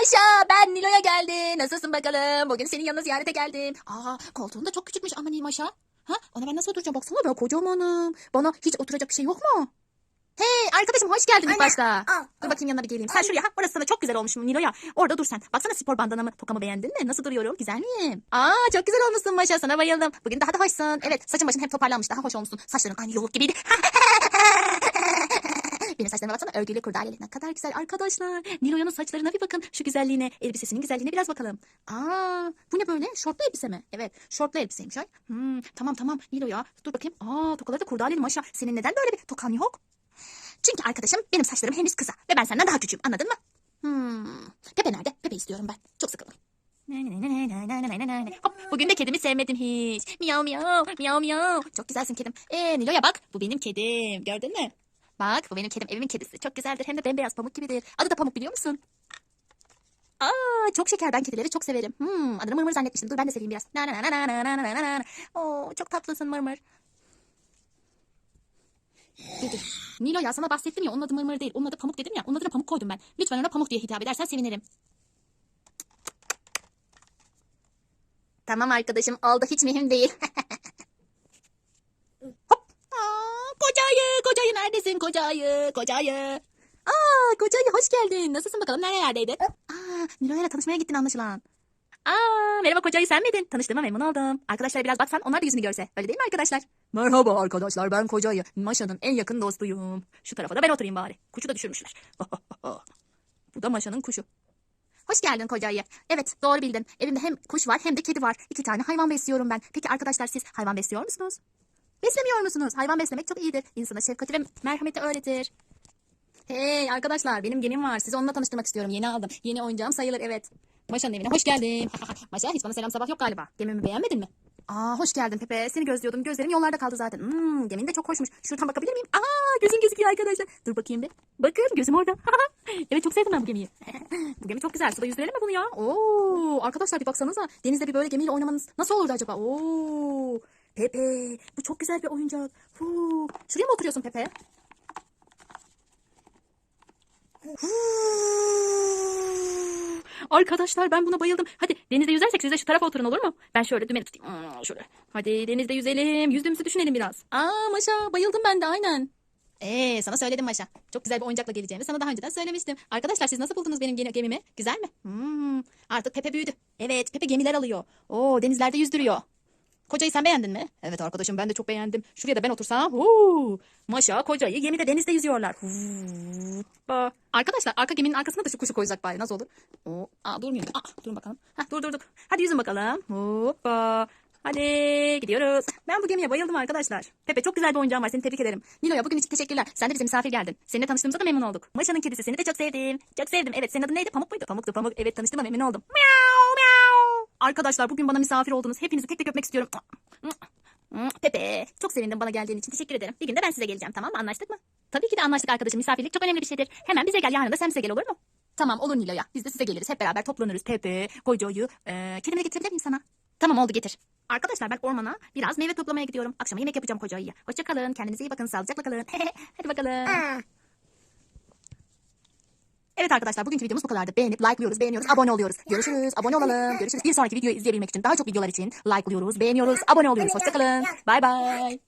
Maşa ben Nilo'ya geldim. Nasılsın bakalım? Bugün senin yanına ziyarete geldim. Aa koltuğun da çok küçükmüş ama Nil Maşa. Ha ona ben nasıl oturacağım baksana ben kocamanım. Bana hiç oturacak bir şey yok mu? Hey arkadaşım hoş geldin ilk Anne, başta. al, Dur bakayım yanına bir geleyim. Sen şuraya ha orası sana çok güzel olmuş Nilo'ya. Orada dur sen. Baksana spor bandanamı tokamı beğendin mi? Nasıl duruyorum? Güzel miyim? Aa çok güzel olmuşsun Maşa sana bayıldım. Bugün daha da hoşsun. Evet saçın başın hep toparlanmış daha hoş olmuşsun. Saçların aynı yoğurt gibiydi. Benim saçlarıma baksana örgüyle kurdaleli ne kadar güzel arkadaşlar. Nilo'yanın saçlarına bir bakın şu güzelliğine. Elbisesinin güzelliğine biraz bakalım. Aa bu ne böyle? Şortlu elbise mi? Evet şortlu elbiseymiş ay. Hmm, tamam tamam Nilo ya. Dur bakayım. Aa tokaları da kurdaleli maşa. Senin neden böyle bir tokan yok? Çünkü arkadaşım benim saçlarım henüz kısa ve ben senden daha küçüğüm anladın mı? Hmm. Pepe nerede? Pepe istiyorum ben. Çok sıkıldım. Hop, bugün de kedimi sevmedim hiç. Miyav miyav, miyav miyav. Çok güzelsin kedim. Ee Nilo'ya bak, bu benim kedim. Gördün mü? Bak bu benim kedim evimin kedisi. Çok güzeldir hem de bembeyaz pamuk gibidir. Adı da pamuk biliyor musun? Aa çok şeker ben kedileri çok severim. Hmm, adını mırmır zannetmiştim. Dur ben de seveyim biraz. Na na na na na na na na. Oo çok tatlısın mırmır. Dedi. Milo ya sana bahsettim ya onun adı mırmır değil. Onun adı pamuk dedim ya. Onun adına pamuk koydum ben. Lütfen ona pamuk diye hitap edersen sevinirim. Tamam arkadaşım oldu hiç mühim değil. Aa, kocayı, kocayı neredesin kocayı, kocayı. Aa, kocayı hoş geldin. Nasılsın bakalım nerelerdeydin? Aa, Nilo'yla tanışmaya gittin anlaşılan. Aa, merhaba kocayı sen miydin? Tanıştığıma memnun oldum. Arkadaşlar biraz baksan onlar da yüzünü görse. Öyle değil mi arkadaşlar? Merhaba arkadaşlar ben kocayı. Maşa'nın en yakın dostuyum. Şu tarafa da ben oturayım bari. Kuşu da düşürmüşler. Bu da Maşa'nın kuşu. Hoş geldin kocayı. Evet doğru bildin. Evimde hem kuş var hem de kedi var. İki tane hayvan besliyorum ben. Peki arkadaşlar siz hayvan besliyor musunuz? Beslemiyor musunuz? Hayvan beslemek çok iyidir. İnsana şefkati ve merhameti öğretir. Hey arkadaşlar benim gemim var. Sizi onunla tanıştırmak istiyorum. Yeni aldım. Yeni oyuncağım sayılır evet. Maşa'nın evine hoş geldin. Maşa hiç bana selam sabah yok galiba. Gemimi beğenmedin mi? Aa hoş geldin Pepe. Seni gözlüyordum. Gözlerim yollarda kaldı zaten. Hmm, gemin de çok hoşmuş. Şuradan bakabilir miyim? Aa gözüm gözüküyor arkadaşlar. Dur bakayım bir. Bakın gözüm orada. evet çok sevdim ben bu gemiyi. bu gemi çok güzel. Suda yüzdürelim mi bunu ya? Oo arkadaşlar bir baksanıza. Denizde bir böyle gemiyle oynamanız nasıl olurdu acaba? Oo Pepe bu çok güzel bir oyuncak. Huu. Şuraya mı oturuyorsun Pepe? Huu. Arkadaşlar ben buna bayıldım. Hadi denizde yüzersek siz de şu tarafa oturun olur mu? Ben şöyle dümeni tutayım. Hmm, şöyle. Hadi denizde yüzelim. Yüzdüğümüzü düşünelim biraz. Aa Maşa bayıldım ben de aynen. Ee sana söyledim Maşa. Çok güzel bir oyuncakla geleceğimi sana daha önceden söylemiştim. Arkadaşlar siz nasıl buldunuz benim gemi- gemimi? Güzel mi? Hmm, artık Pepe büyüdü. Evet Pepe gemiler alıyor. Oo denizlerde yüzdürüyor. Kocayı sen beğendin mi? Evet arkadaşım ben de çok beğendim. Şuraya da ben otursam. Huu. Maşa kocayı gemide denizde yüzüyorlar. Hoppa. Arkadaşlar arka geminin arkasına da şu kuşu koyacak bari nasıl olur? Oo. Aa durmuyor. Aa durun bakalım. Hah, dur dur dur. Hadi yüzün bakalım. Hoppa. Hadi gidiyoruz. Ben bu gemiye bayıldım arkadaşlar. Pepe çok güzel bir oyuncağın var. Seni tebrik ederim. Nilo'ya bugün için teşekkürler. Sen de bize misafir geldin. Seninle tanıştığımıza da memnun olduk. Maşa'nın kedisi seni de çok sevdim. Çok sevdim. Evet senin adın neydi? Pamuk muydu? Pamuktu Pamuk. Evet tanıştığıma memnun oldum. Miau. Arkadaşlar bugün bana misafir oldunuz. Hepinizi tek tek öpmek istiyorum. Pepe çok sevindim bana geldiğin için. Teşekkür ederim. Bir gün de ben size geleceğim tamam mı? Anlaştık mı? Tabii ki de anlaştık arkadaşım. Misafirlik çok önemli bir şeydir. Hemen bize gel. Yarın da sen bize gel olur mu? Tamam olur Nilo'ya. Biz de size geliriz. Hep beraber toplanırız. Pepe, Koco'yu. Ee, kedimi de getirebilir miyim sana? Tamam oldu getir. Arkadaşlar ben ormana biraz meyve toplamaya gidiyorum. Akşama yemek yapacağım Koco'yu. Hoşça kalın. Kendinize iyi bakın. Sağlıcakla kalın. Hadi bakalım. Evet arkadaşlar bugünkü videomuz bu kadardı. Beğenip like'lıyoruz, beğeniyoruz, abone oluyoruz. Görüşürüz, abone olalım. Görüşürüz. Bir sonraki videoyu izleyebilmek için, daha çok videolar için like'lıyoruz, beğeniyoruz, abone oluyoruz. Hoşçakalın. Bay bay.